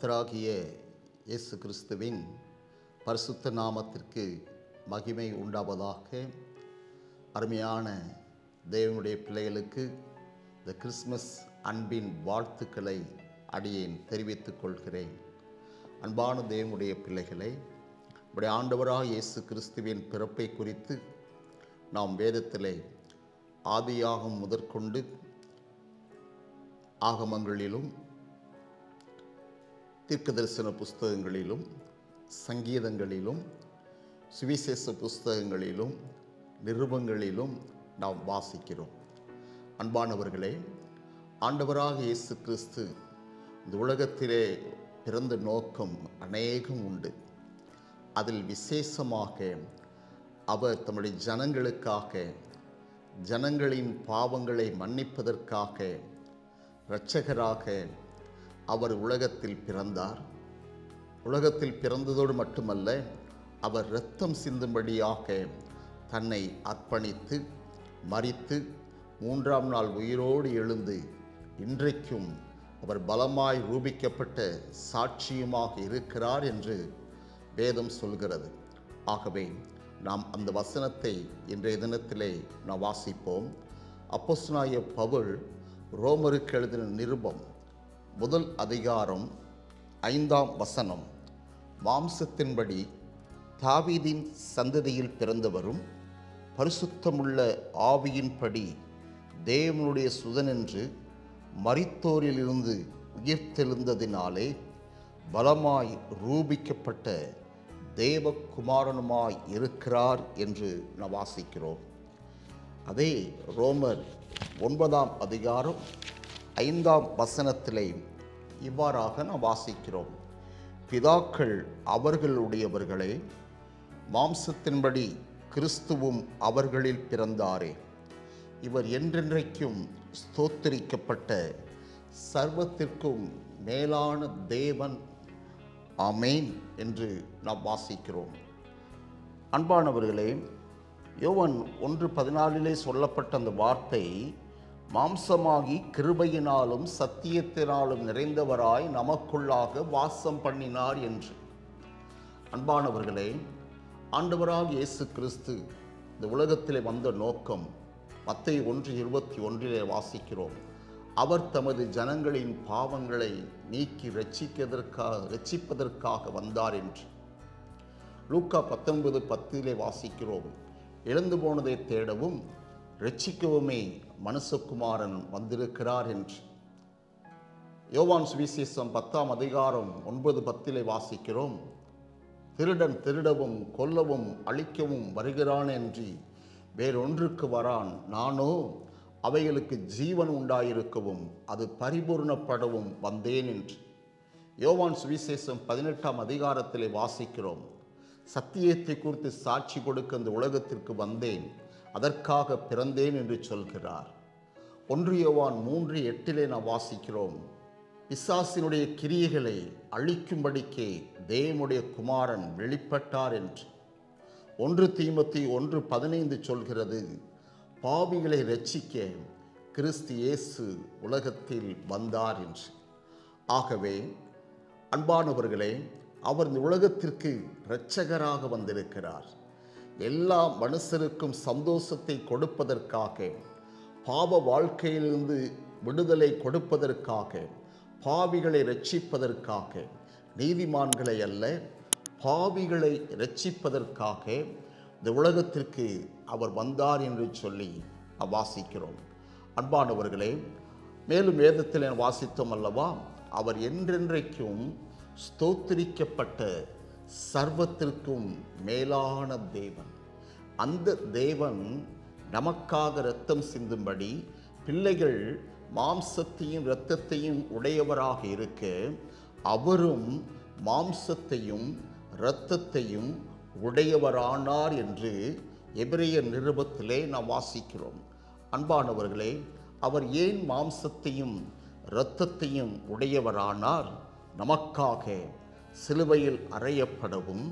ஆண்டவராகிய இயேசு கிறிஸ்துவின் பரிசுத்த நாமத்திற்கு மகிமை உண்டாவதாக. அருமையான தேவனுடைய பிள்ளைகளுக்கு இந்த கிறிஸ்மஸ் அன்பின் வாழ்த்துக்களை அடியேன் தெரிவித்துக் கொள்கிறேன். அன்பான தேவனுடைய பிள்ளைகளை நம்முடைய ஆண்டவராக இயேசு கிறிஸ்துவின் பிறப்பை குறித்து நாம் வேதத்திலே ஆதியாகம் முதற்கொண்டு ஆகமங்களிலும் தீர்க்க தரிசன புஸ்தகங்களிலும் சங்கீதங்களிலும் சுவிசேஷ புஸ்தகங்களிலும் நிருபங்களிலும் நாம் வாசிக்கிறோம். அன்பானவர்களே ஆண்டவராக இயேசு கிறிஸ்து இந்த உலகத்திலே பிறந்த நோக்கம் அநேகம் உண்டு. அதில் விசேஷமாக அவர் தம்முடைய ஜனங்களுக்காக ஜனங்களின் பாவங்களை மன்னிப்பதற்காக இரட்சகராக அவர் உலகத்தில் பிறந்தார். உலகத்தில் பிறந்ததோடு மட்டுமல்ல அவர் இரத்தம் சிந்தும்படியாக தன்னை அர்ப்பணித்து மறித்து மூன்றாம் நாள் உயிரோடு எழுந்து இன்றைக்கும் அவர் பலமாய் ரூபிக்கப்பட்ட சாட்சியுமாக இருக்கிறார் என்று வேதம் சொல்கிறது. ஆகவே நாம் அந்த வசனத்தை இன்றைய தினத்திலே நாம் வாசிப்போம். அப்போஸ்னாய பவுல் ரோமருக்கு எழுதின நிருபம் முதல் அதிகாரம் ஐந்தாம் வசனம். மாம்சத்தின்படி தாவீதின் சந்ததியில் பிறந்தவரும் பரிசுத்தமுள்ள ஆவியின்படி தேவனுடைய சுதனென்று மரித்தோரிலிருந்து உயிர்த்தெழுந்ததினாலே பலமாய் ரூபிக்கப்பட்ட தேவகுமாரனுமாய் இருக்கிறார் என்று நாம் வாசிக்கிறோம். அதே ரோமர் ஒன்பதாம் அதிகாரம் ஐந்தாம் வசனத்திலே இவ்வாறாக நாம் வாசிக்கிறோம். பிதாக்கள் அவர்களுடையவர்களே மாம்சத்தின்படி கிறிஸ்துவும் அவர்களில் பிறந்தாரே. இவர் என்றென்றைக்கும் ஸ்தோத்தரிக்கப்பட்ட சர்வத்திற்கும் மேலான தேவன். அமேன் என்று நாம் வாசிக்கிறோம். அன்பானவர்களே யோவன் ஒன்று பதினாலிலே சொல்லப்பட்ட அந்த வார்த்தை மாம்சமாகி கிருபையினாலும் சத்தியத்தினாலும் நிறைந்தவராய் நமக்குள்ளாக வாசம் பண்ணினார் என்று. அன்பானவர்களே ஆண்டவராக இயேசு கிறிஸ்து இந்த உலகத்திலே வந்த நோக்கம் மத்தை ஒன்று இருபத்தி ஒன்றிலே வாசிக்கிறோம். அவர் தமது ஜனங்களின் பாவங்களை நீக்கி ரட்சிக்கதற்காக ரட்சிப்பதற்காக வந்தார் என்று. லூக்கா பத்தொன்பது பத்திலே வாசிக்கிறோம். இழந்து போனதை தேடவும் ரட்சிக்கவுமே மனுஷகுமாரன் வந்திருக்கிறார் என்று. யோவான் சுவிசேஷம் பத்தாம் அதிகாரம் ஒன்பது பத்திலே வாசிக்கிறோம். திருடன் திருடவும் கொல்லவும் அழிக்கவும் வருகிறான் என்று. வேறொன்றுக்கு வரான் நானோ அவைகளுக்கு ஜீவன் உண்டாயிருக்கவும் அது பரிபூர்ணப்படவும் வந்தேன் என்று. யோவான் சுவிசேஷம் பதினெட்டாம் அதிகாரத்திலே வாசிக்கிறோம். சத்தியத்தை குறித்து சாட்சி கொடுக்க இந்த உலகத்திற்கு வந்தேன். அதற்காக பிறந்தேன் என்று சொல்கிறார். ஒன்றியவான் மூன்று எட்டிலே நாம் வாசிக்கிறோம். பிசாசினுடைய கிரியைகளை அழிக்கும்படிக்கே தேவனுடைய குமாரன் வெளிப்பட்டார் என்று. ஒன்று தீமத்தி ஒன்று பதினைந்து சொல்கிறது பாவிகளை ரட்சிக்க கிறிஸ்து இயேசு உலகத்தில் வந்தார் என்று. ஆகவே அன்பானவர்களே அவர் இந்த உலகத்திற்கு இரட்சகராக வந்திருக்கிறார். எல்லா மனுஷருக்கும் சந்தோஷத்தை கொடுப்பதற்காக பாவ வாழ்க்கையிலிருந்து விடுதலை கொடுப்பதற்காக பாவிகளை ரட்சிப்பதற்காக நீதிமான்களை அல்ல பாவிகளை ரட்சிப்பதற்காக இந்த உலகத்திற்கு அவர் வந்தார் என்று சொல்லி வாசிக்கிறோம். அன்பானவர்களே மேலும் வேதத்தில் வாசித்தோம் அல்லவா அவர் என்றென்றைக்கும் ஸ்தோத்திரிக்கப்பட்ட சர்வத்திற்கும் மேலான தேவன். அந்த தேவன் நமக்காக இரத்தம் சிந்தும்படி பிள்ளைகள் மாம்சத்தையும் இரத்தத்தையும் உடையவராக இருக்க அவரும் மாம்சத்தையும் இரத்தத்தையும் உடையவரானார் என்று எபிரேய நிருபத்திலே நாம் வாசிக்கிறோம். அன்பானவர்களே அவர் ஏன் மாம்சத்தையும் இரத்தத்தையும் உடையவரானார்? நமக்காக சிலுவையில் அறையப்படவும்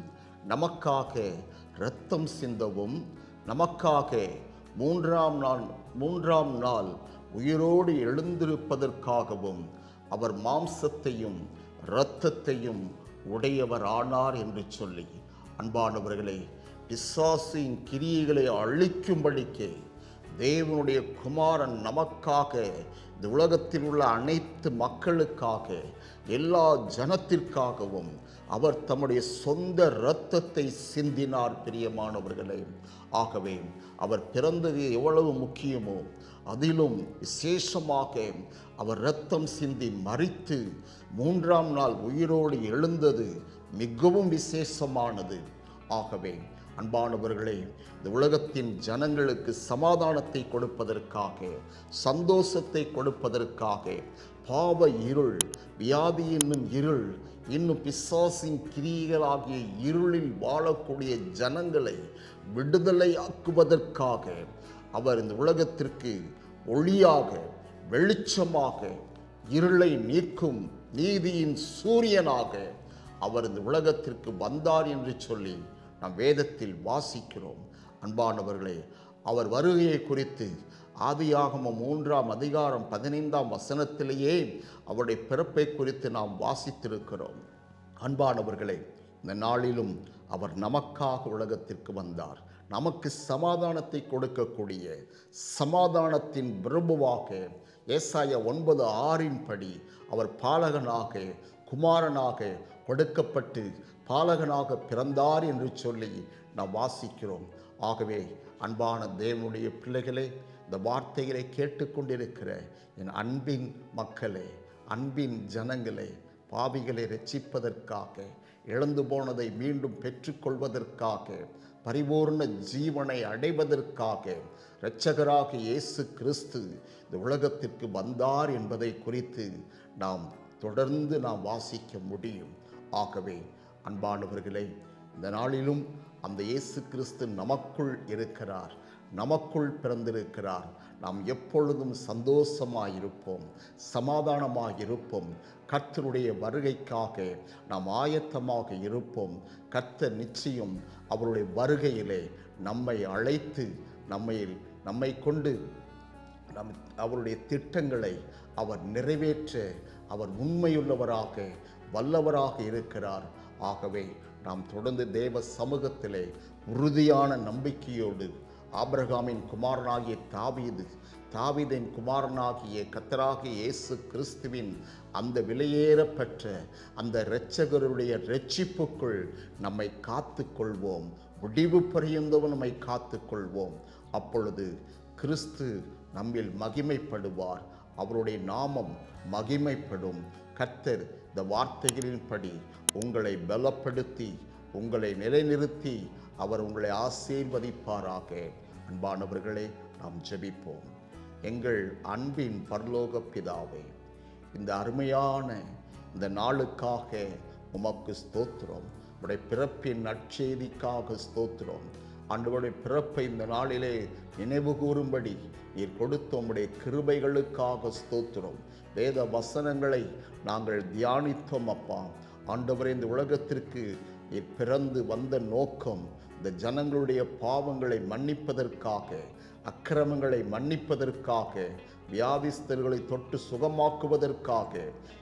நமக்காக இரத்தம் சிந்தவும் நமக்காக மூன்றாம் நாள் மூன்றாம் நாள் உயிரோடு எழுந்திருப்பதற்காகவும் அவர் மாம்சத்தையும் இரத்தத்தையும் உடையவர் ஆனார் என்று சொல்லி அன்பானவர்களே பிசாசின் கிரியைகளை அழிக்கும்படிக்கு தேவனுடைய குமாரன் நமக்காக இந்த உலகத்தில் உள்ள அனைத்து மக்களுக்காக எல்லா ஜனத்திற்காகவும் அவர் தம்முடைய சொந்த இரத்தத்தை சிந்தினார் பிரியமானவர்களே. ஆகவே அவர் பிறந்தது எவ்வளவு முக்கியமோ அதிலும் விசேஷமாக அவர் இரத்தம் சிந்தி மறித்து மூன்றாம் நாள் உயிரோடு எழுந்தது மிகவும் விசேஷமானது. ஆகவே அன்பானவர்களே இந்த உலகத்தின் ஜனங்களுக்கு சமாதானத்தை கொடுப்பதற்காக சந்தோஷத்தை கொடுப்பதற்காக பாவ இருள் வியாதி என்னும் இருள் இன்னும் பிசாசின் கிரியைகளாகிய இருளில் வாழக்கூடிய ஜனங்களை விடுதலையாக்குவதற்காக அவர் இந்த உலகத்திற்கு ஒளியாக வெளிச்சமாக இருளை நீக்கும் நீதியின் சூரியனாக அவர் இந்த உலகத்திற்கு வந்தார் என்று சொல்லி நாம் வேதத்தில் வாசிக்கிறோம். அன்பானவர்களே அவர் வருகையை குறித்து ஆதியாகம மூன்றாம் அதிகாரம் பதினைந்தாம் வசனத்திலேயே அவருடைய பிறப்பை குறித்து நாம் வாசித்திருக்கிறோம். அன்பானவர்களே இந்த நாளிலும் அவர் நமக்காக உலகத்திற்கு வந்தார். நமக்கு சமாதானத்தை கொடுக்கக்கூடிய சமாதானத்தின் பிரபுவாக ஏசாய ஒன்பது ஆறின் படி அவர் பாலகனாக குமாரனாக கொடுக்கப்பட்டு பாலகனாக பிறந்தார் என்று சொல்லி நாம் வாசிக்கிறோம். ஆகவே அன்பான தேவனுடைய பிள்ளைகளே இந்த வார்த்தைகளை கேட்டுக்கொண்டிருக்கிற என் அன்பின் மக்களே அன்பின் ஜனங்களே பாவிகளை ரட்சிப்பதற்காக இழந்து போனதை மீண்டும் பெற்றுக்கொள்வதற்காக பரிபூர்ண ஜீவனை அடைவதற்காக இரட்சகராக இயேசு கிறிஸ்து இந்த உலகத்திற்கு வந்தார் என்பதை குறித்து நாம் தொடர்ந்து நாம் வாசிக்க முடியும். ஆகவே அன்பானவர்களே இந்த நாளிலும் அந்த இயேசு கிறிஸ்து நமக்குள் இருக்கிறார் நமக்குள் பிறந்திருக்கிறார். நாம் எப்பொழுதும் சந்தோஷமாக இருப்போம் சமாதானமாக இருப்போம் கர்த்தருடைய வருகைக்காக நாம் ஆயத்தமாக இருப்போம். கர்த்தர் நிச்சயம் அவருடைய வருகையிலே நம்மை அழைத்து நம்மை நம்மை கொண்டு நம் அவருடைய திட்டங்களை அவர் நிறைவேற்ற அவர் உண்மையுள்ளவராக வல்லவராக இருக்கிறார். ஆகவே நாம் தொடர்ந்து தேவ சமூகத்திலே உறுதியான நம்பிக்கையோடு ஆபிரகாமின் குமாரனாகிய தாவீது தாவிதின் குமாரனாகிய கத்தராகிய இயேசு கிறிஸ்துவின் அந்த விலையேறப்பெற்ற அந்த இரட்சகருடைய ரட்சிப்புக்குள் நம்மை காத்து கொள்வோம் முடிவு பரியந்தவும் நம்மை காத்து கொள்வோம் அப்பொழுது கிறிஸ்து நம்மில் மகிமைப்படுவார். அவருடைய நாமம் மகிமைப்படும். கர்த்தர் இந்த வார்த்தைகளின்படி உங்களை பலப்படுத்தி உங்களை நிலைநிறுத்தி அவர் உங்களை ஆசீர்வதிப்பாராக. அன்பானவர்களே நாம் ஜெபிப்போம். எங்கள் அன்பின் பரலோக பிதாவே இந்த அருமையான இந்த நாளுக்காக உமக்கு ஸ்தோத்திரம். உடைய பிறப்பின் நற்செய்திக்காக ஸ்தோத்திரம். ஆண்டவருடைய பிறப்பை இந்த நாளிலே நினைவு கூறும்படி நீர் கொடுத்த உம்முடைய கிருபைகளுக்காக ஸ்தோத்திரம். வேத வசனங்களை நாங்கள் தியானித்தோம் அப்பா. ஆண்டவரே இந்த உலகத்திற்கு நீர் பிறந்து வந்த நோக்கம் இந்த ஜனங்களுடைய பாவங்களை மன்னிப்பதற்காக அக்கிரமங்களை மன்னிப்பதற்காக வியாதிஸ்தர்களை தொட்டு சுகமாக்குவதற்காக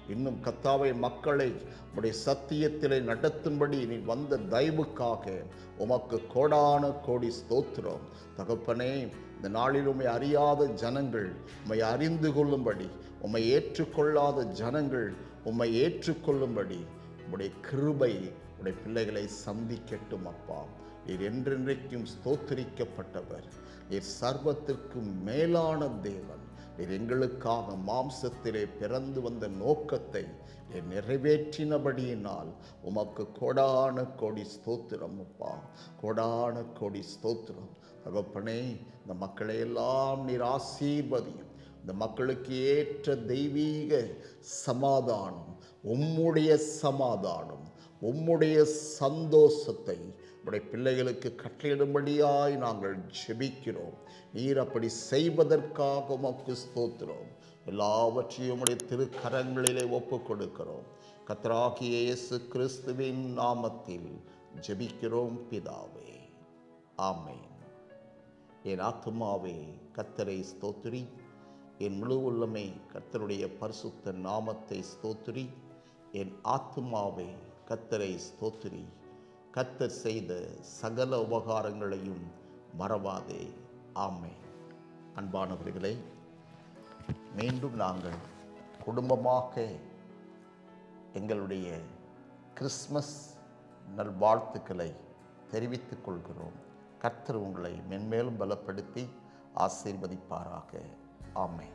இன்னும் கத்தாவை மக்களை உடைய சத்தியத்திலே நடத்தும்படி நீ வந்த தயவுக்காக உமக்கு கோடான கோடி ஸ்தோத்திரம். தகப்பனே இந்த நாளில் உம்மை அறியாத ஜனங்கள் உம்மை அறிந்து கொள்ளும்படி உம்மை ஏற்றுக்கொள்ளாத ஜனங்கள் உம்மை ஏற்றுக்கொள்ளும்படி உடைய கிருபை உடைய பிள்ளைகளை சந்திக்கட்டும் அப்பா. நீர் என்றென்றைக்கும் ஸ்தோத்திரிக்கப்பட்டவர். நீர் சர்வத்திற்கும் மேலான தேவன். நீர் எங்களுக்காக மாம்சத்திலே பிறந்து வந்த நோக்கத்தை நீர் நிறைவேற்றினபடியினால் உமக்கு கொடான கோடி ஸ்தோத்திரம் அப்பா. கொடான கோடி ஸ்தோத்திரம். தகப்பனே இந்த மக்களை எல்லாம் நீர் ஆசீர்வதியும். இந்த மக்களுக்கு ஏற்ற தெய்வீக சமாதானம் உம்முடைய சமாதானம். உம்முடைய சந்தோஷத்தை உடைய பிள்ளைகளுக்கு கட்டளையிடும்படியாய் நாங்கள் ஜெபிக்கிறோம். நீர் அப்படி செய்வதற்காக உமக்கு ஸ்தோத்திரோம். எல்லாவற்றையும் உடைய திருக்கரங்களிலே ஒப்பு கொடுக்கிறோம் கத்ராகிய இயேசு கிறிஸ்துவின் நாமத்தில் ஜெபிக்கிறோம் பிதாவே. ஆமேன். என் ஆத்துமாவே கத்தரை ஸ்தோத்திரி. என் முழு உள்ளமே கர்த்தருடைய பரிசுத்த நாமத்தை ஸ்தோத்திரி. என் ஆத்துமாவே கத்தரை ஸ்தோத்திரி. கத்தர் செய்த சகல உபகாரங்களையும் மறவாதே. ஆமை அன்பானவர்களே மீண்டும் நாங்கள் குடும்பமாக எங்களுடைய கிறிஸ்மஸ் நல்வாழ்த்துக்களை தெரிவித்துக் கொள்கிறோம். கர்த்தர் உங்களை மென்மேலும் பலப்படுத்தி ஆசீர்வதிப்பாராக. ஆமை